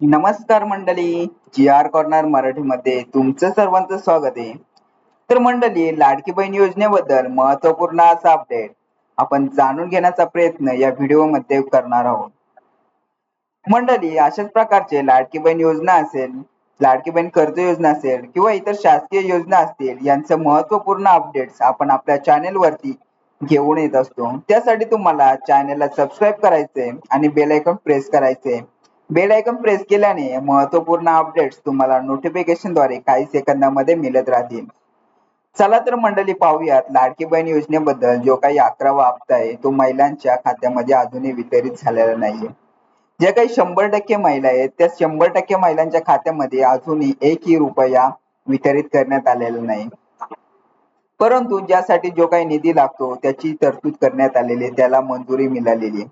नमस्कार मंडळी जी R corner मराठीमध्ये तुमचं सर्वांचं स्वागत आहे. तर मंडळी लाडकी बहीण योजनेबद्दल महत्त्वपूर्ण असा अपडेट आपण जाणून घेण्याचा प्रयत्न या व्हिडिओमध्ये करणार आहोत. मंडळी अशाच प्रकारचे लाडकी बहीण योजना असेल लाडकी बहीण कर्ज योजना असेल किंवा इतर शासकीय योजना असतील यांचं महत्त्वपूर्ण अपडेट्स आपण आपल्या चॅनेल वरती घेऊन येत असतो. त्यासाठी तुम्हाला चॅनेलला सबस्क्राईब करायचे आणि बेल आयकॉन प्रेस करायचे बेल आयकॉन प्रेस केल्याने महत्त्वपूर्ण अपडेट्स तुम्हाला नोटिफिकेशनद्वारे काही सेकंदामध्ये मिळत राहतील. चला तर मंडळी पाहूयात लाडकी बहीण योजनेबद्दल जो काही अकरावा हप्ता आहे तो महिलांच्या खात्यामध्ये अजूनही वितरित झालेला नाहीये. ज्या काही शंभर टक्के महिला आहेत त्या शंभर टक्के महिलांच्या खात्यामध्ये अजूनही एकही रुपया वितरित करण्यात आलेला नाही. परंतु ज्यासाठी जो काही निधी लागतो त्याची तरतूद करण्यात आलेली आहे त्याला मंजुरी मिळालेली आहे.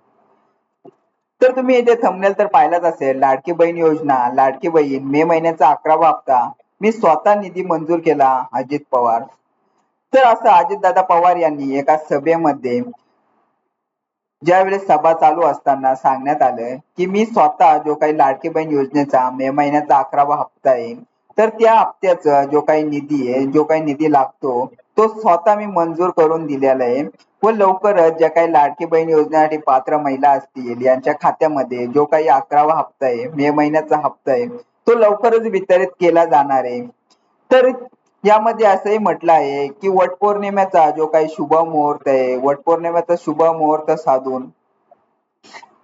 तर तुम्ही येथे थंबनेल तर पाहिलाच असेल. लाडकी बहीण योजना लाडकी बहीण मे महिन्याचा अकरावा हप्ता. मी स्वतः निधी मंजूर केला अजित पवार. तर असं अजितदादा पवार यांनी एका सभेमध्ये ज्यावेळेस सभा चालू असताना सांगण्यात आलं की मी स्वतः जो काही लाडकी बहीण योजनेचा मे महिन्याचा अकरावा हप्ता आहे तर त्या हप्त्याचा जो काही निधी आहे जो काही निधी लागतो तो स्वतः मी मंजूर करून दिलेला आहे. व लवकरच ज्या काही लाडकी बहीण योजनेसाठी पात्र महिला असतील यांच्या खात्यामध्ये जो काही अकरावा हप्ता आहे मे महिन्याचा हप्ता आहे तो लवकरच वितरित केला जाणार आहे. तर यामध्ये असंही म्हटलं आहे की वटपौर्णिमेचा जो काही शुभ मुहूर्त आहे वटपौर्णिमेचा शुभ मुहूर्त साधून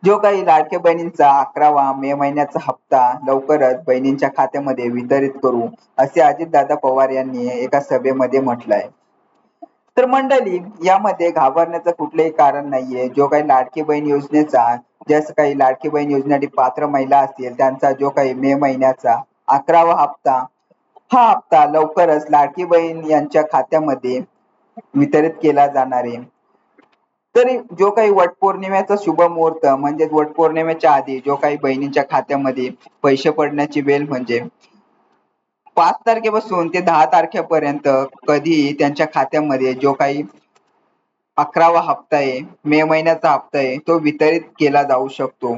जो काही लाडक्या बहिणींचा अकरावा मे महिन्याचा हप्ता लवकरच बहिणींच्या खात्यामध्ये वितरित करू असे अजितदादा पवार यांनी एका सभेमध्ये म्हटलंय तर मंडळी यामध्ये घाबरण्याचं कुठलंही कारण नाहीये. जो काही लाडकी बहीण योजनेचा जसं काही लाडकी बहीण योजनेसाठी पात्र महिला असतील त्यांचा जो काही मे महिन्याचा अकरावा हप्ता हा हप्ता लवकरच लाडकी बहीण यांच्या खात्यामध्ये वितरित केला जाणार आहे. तरी जो काही वटपौर्णिमेचा शुभ मुहूर्त म्हणजे वटपौर्णिमेच्या आधी जो काही बहिणींच्या खात्यामध्ये पैसे पडण्याची वेळ म्हणजे पाच तारखेपासून ते दहा तारखेपर्यंत कधी त्यांच्या खात्यामध्ये जो काही अकरावा हप्ता आहे मे महिन्याचा हप्ता आहे तो वितरित केला जाऊ शकतो.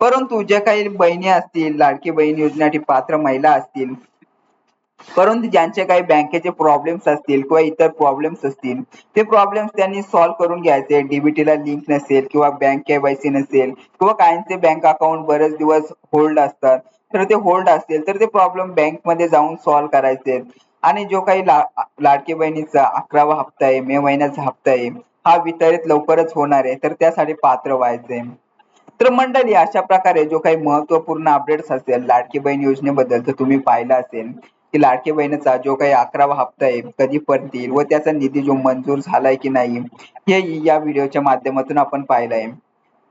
परंतु ज्या काही बहिणी असतील लाडकी बहीण योजनेसाठी पात्र महिला असतील परंतु ज्यांचे काही बँकेचे प्रॉब्लेम्स असतील किंवा इतर प्रॉब्लेम्स असतील ते प्रॉब्लेम्स त्यांनी सॉल्व्ह करून घ्यायचे. डीबीटी ला लिंक नसेल किंवा बँक केवायसी नसेल किंवा काहींचे बँक अकाउंट बरेच दिवस होल्ड असतात. तर ते होल्ड असतील. तर ते प्रॉब्लेम बँकमध्ये जाऊन सॉल्व्ह करायचे. आणि जो काही ला लाडकी बहिणीचा अकरावा हप्ता आहे मे महिन्याचा हप्ता आहे हा वितरित लवकरच होणार आहे. तर त्यासाठी पात्र व्हायचे. तर मंडळी अशा प्रकारे जो काही महत्त्वपूर्ण अपडेट्स असेल लाडकी बहीण योजनेबद्दल तर तुम्ही पाहिला असेल की लाडकी बहिणीचा जो काही अकरावा हप्ता आहे कधी पडतील व त्याचा निधी जो मंजूर झालाय की नाही हे या व्हिडिओच्या माध्यमातून आपण पाहिलंय.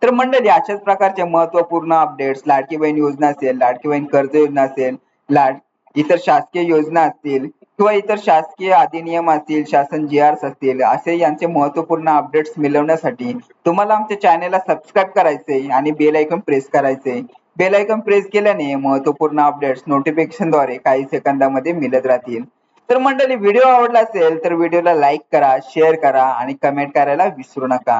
तर मंडळी अशाच प्रकारचे महत्त्वपूर्ण अपडेट्स लाडकी बहीण योजना असेल लाडकी बहीण कर्ज योजना असेल लाड इतर शासकीय योजना असतील किंवा इतर शासकीय अधिनियम असतील शासन जी आर असतील असे यांचे महत्त्वपूर्ण अपडेट्स मिळवण्यासाठी तुम्हाला आमच्या चॅनेलला सबस्क्राईब करायचे आणि बेल आयकॉन प्रेस करायचे बेल आयकॉन प्रेस केल्याने महत्त्वपूर्ण अपडेट्स नोटिफिकेशनद्वारे काही सेकंदामध्ये मिळत राहतील. तर मंडळी व्हिडिओ आवडला असेल तर व्हिडिओला लाईक करा शेअर करा आणि कमेंट करायला विसरू नका.